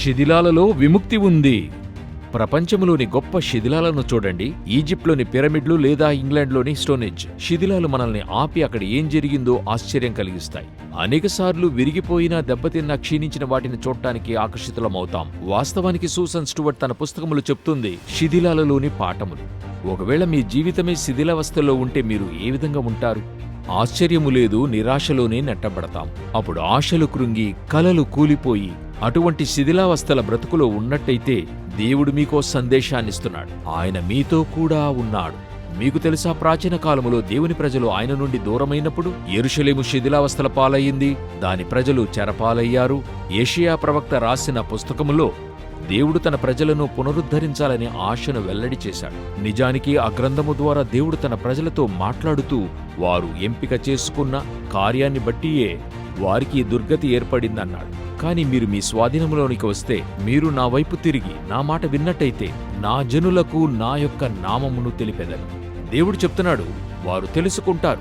శిథిలాలలో విముక్తి ఉంది. ప్రపంచంలోని గొప్ప శిథిలాలను చూడండి. ఈజిప్ట్లోని పిరమిడ్లు లేదా ఇంగ్లాండ్లోని స్టోనేజ్ శిథిలాలు మనల్ని ఆపి అక్కడ ఏం జరిగిందో ఆశ్చర్యం కలిగిస్తాయి. అనేకసార్లు విరిగిపోయినా దెబ్బతిన్నా క్షీణించిన వాటిని చూడటానికి ఆకర్షితులమవుతాం. వాస్తవానికి సూసన్ స్టువర్ట్ తన పుస్తకములు చెప్తుంది శిథిలాలలోని పాఠములు. ఒకవేళ మీ జీవితమే శిథిలావస్థలో ఉంటే మీరు ఏ విధంగా ఉంటారు? ఆశ్చర్యము లేదు నిరాశలోనే నెట్టబడతాం. అప్పుడు ఆశలు కృంగి కలలు కూలిపోయి అటువంటి శిథిలావస్థల బ్రతుకులో ఉన్నట్టయితే దేవుడు మీకో సందేశాన్నిస్తున్నాడు. ఆయన మీతో కూడా ఉన్నాడు. మీకు తెలుసా ప్రాచీన కాలములో దేవుని ప్రజలు ఆయన నుండి దూరమైనప్పుడు? ఎరుషలేము శిథిలావస్థల పాలయ్యింది. దాని ప్రజలు చెరపాలయ్యారు. ఏషియా ప్రవక్త రాసిన పుస్తకములో దేవుడు తన ప్రజలను పునరుద్ధరించాలనే ఆశను వెల్లడి చేశాడు. నిజానికి ఆ గ్రంథము ద్వారా దేవుడు తన ప్రజలతో మాట్లాడుతూ వారు ఎంపిక చేసుకున్న కార్యాన్ని బట్టియే వారికి దుర్గతి ఏర్పడిందన్నాడు. కానీ మీరు మీ స్వాధీనంలోనికి వస్తే మీరు నా వైపు తిరిగి నా మాట విన్నట్టయితే నా జనులకు నా యొక్క నామమును తెలిపెదను. దేవుడు చెప్తున్నాడు వారు తెలుసుకుంటారు.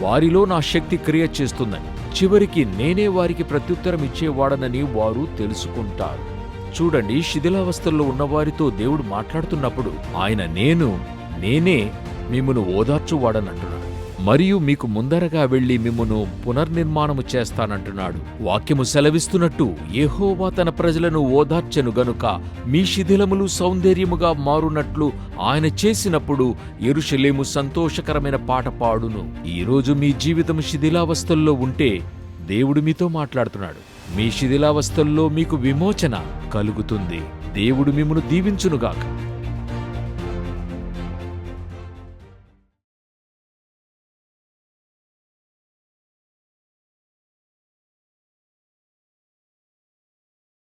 వారిలో నా శక్తి క్రియ చేస్తుందని. చివరికి నేనే వారికి ప్రత్యుత్తరం ఇచ్చేవాడనని వారు తెలుసుకుంటారు. చూడండి శిథిలావస్థల్లో ఉన్నవారితో దేవుడు మాట్లాడుతున్నప్పుడు ఆయన నేను నేనే మిమ్మను ఓదార్చువాడనంటున్నాడు. మరియు మీకు ముందరగా వెళ్ళి మిమ్మును పునర్నిర్మాణము చేస్తానంటున్నాడు. వాక్యము సెలవిస్తున్నట్టు ఏహోవా తన ప్రజలను ఓదార్చెను గనుక మీ శిథిలములు సౌందర్యముగా మారునట్లు ఆయన చేసినప్పుడు ఎరుషలేము సంతోషకరమైన పాట పాడును. ఈరోజు మీ జీవితం శిథిలావస్థల్లో ఉంటే దేవుడు మీతో మాట్లాడుతున్నాడు. మీ శిథిలావస్థల్లో మీకు విమోచన కలుగుతుంది. దేవుడు మిమ్మను దీవించునుగాక.